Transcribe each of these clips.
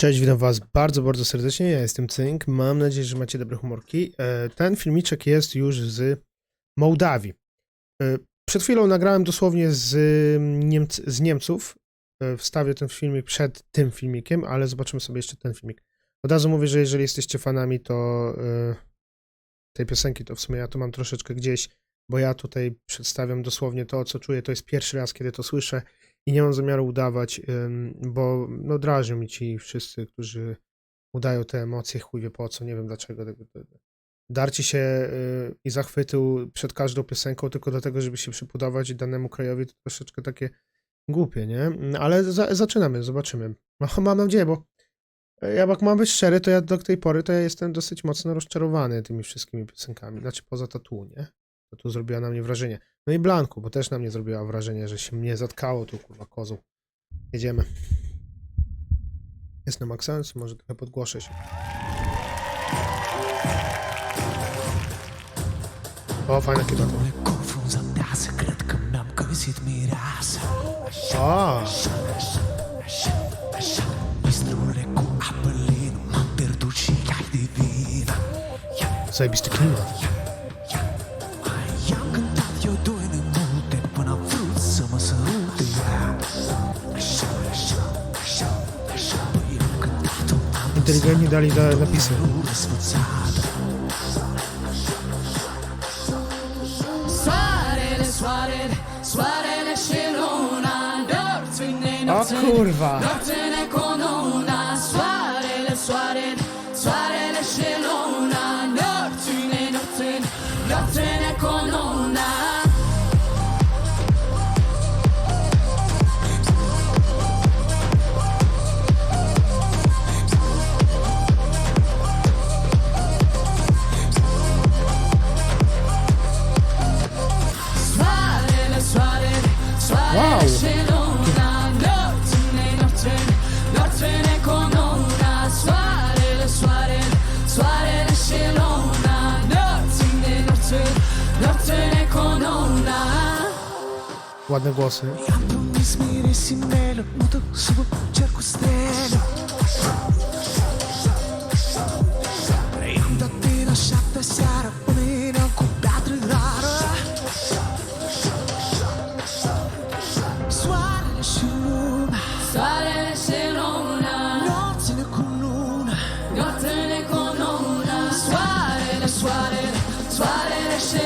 Cześć, witam was bardzo, bardzo serdecznie. Ja jestem Cynk. Mam nadzieję, że macie dobre humorki. E, Ten filmiczek jest już z Mołdawii. E, Przed chwilą nagrałem dosłownie z, Niemc z Niemców. E, Wstawię ten filmik przed tym filmikiem, ale zobaczymy sobie jeszcze ten filmik. Od razu mówię, że jeżeli jesteście fanami to tej piosenki, to w sumie ja to mam troszeczkę gdzieś, bo ja tutaj przedstawiam dosłownie to, co czuję. To jest pierwszy raz, kiedy to słyszę i nie mam zamiaru udawać, bo no drażnią mi ci wszyscy, którzy udają te emocje, chuj wie po co, nie wiem dlaczego. Darcie się y, i zachwytu przed każdą piosenką tylko dlatego, żeby się przypodobać danemu krajowi, to troszeczkę takie głupie, nie? Ale za, zaczynamy, zobaczymy. No, mam nadzieję, bo ja jak mam być szczery, to ja do tej pory to ja jestem dosyć mocno rozczarowany tymi wszystkimi piosenkami, znaczy poza tatu, nie? Tatu zrobiła na mnie wrażenie. No i Blanku, bo też na mnie zrobiła wrażenie, że się mnie zatkało tu, kurwa, kozą. Jedziemy. Jest na Maxens, może trochę podgłoszę się. O, fajna klipa. Le confunzi abraça, Три гони дали до, написано. O kurwa! Ładne głosy. Suarele, suarele, suarele, suarele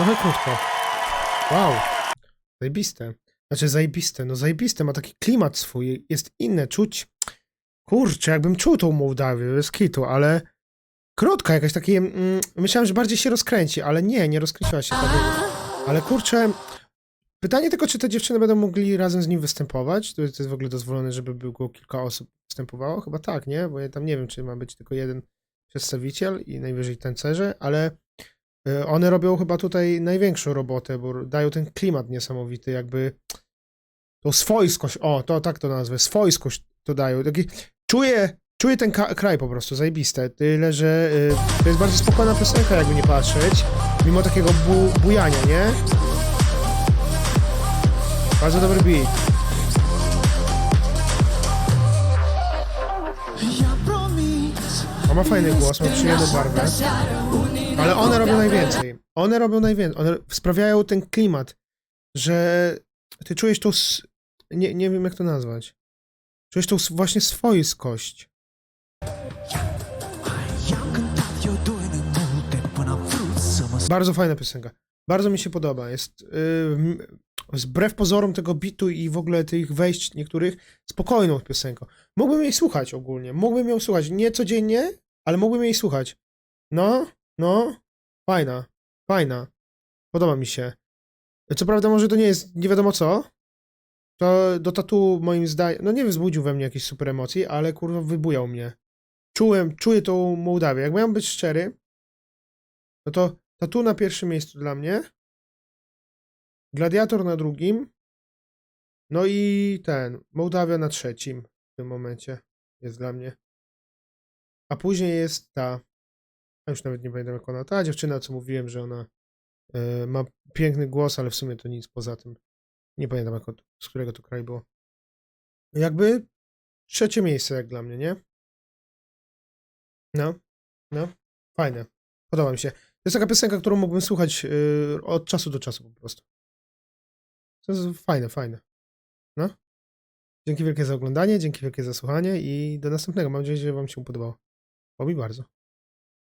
Trochę krótko. Wow. Zajebiste. Znaczy zajebiste, no zajebiste, ma taki klimat swój, jest inne, czuć, kurczę, jakbym czuł tą Mołdawię, bez kitu, ale krótka, jakaś takie, mm, myślałem, że bardziej się rozkręci, ale nie, nie rozkręciła się tak. Ale kurczę, pytanie tylko, czy te dziewczyny będą mogli razem z nim występować, to jest, w ogóle dozwolone, żeby było kilka osób występowało? Chyba tak, nie? Bo ja tam nie wiem, czy ma być tylko jeden przedstawiciel i najwyżej tancerze, ale One robią chyba tutaj największą robotę, bo dają ten klimat niesamowity, jakby tą swojskość, o, to tak to nazwę, swojskość to dają. Taki, czuję, czuję ten kraj po prostu, zajebiste. Tyle, że y, to jest bardzo spokojna piosenka, jakby nie patrzeć, mimo takiego bu- bujania, nie? Bardzo dobry beat. On ma fajny głos, ma przyjemną barwę, ale one robią najwięcej. One robią najwięcej. One sprawiają ten klimat, że ty czujesz tą. Nie, nie wiem, jak to nazwać. Czujesz tą właśnie swojskość. A Bardzo fajna piosenka. Bardzo mi się podoba. Jest. Yy, wbrew pozorom tego bitu i w ogóle tych wejść niektórych, spokojną piosenką. Mógłbym jej słuchać ogólnie. Mógłbym ją słuchać. Nie codziennie, ale mógłbym jej słuchać. No, no. Fajna. Fajna. Podoba mi się. Co prawda, może to nie jest nie wiadomo co. To do tatu moim zdaniem, no nie wzbudził we mnie jakichś super emocji, ale kurwa wybujał mnie. Czułem, czuję tą Mołdawię. Jak miałem być szczery, no to tatu na pierwszym miejscu dla mnie, Gladiator na drugim, no i ten, Mołdawia na trzecim w tym momencie jest dla mnie. A później jest ta, a już nawet nie pamiętam jak ona, ta dziewczyna, co mówiłem, że ona e, ma piękny głos, ale w sumie to nic poza tym. Nie pamiętam jak, od- z którego to kraju było. Jakby trzecie miejsce jak dla mnie, nie? No, no, fajne. Podoba mi się. To jest taka piosenka, którą mógłbym słuchać yy, od czasu do czasu po prostu. To jest fajne, fajne. No. Dzięki wielkie za oglądanie, dzięki wielkie za słuchanie i do następnego. Mam nadzieję, że wam się podobało. Bo mi bardzo.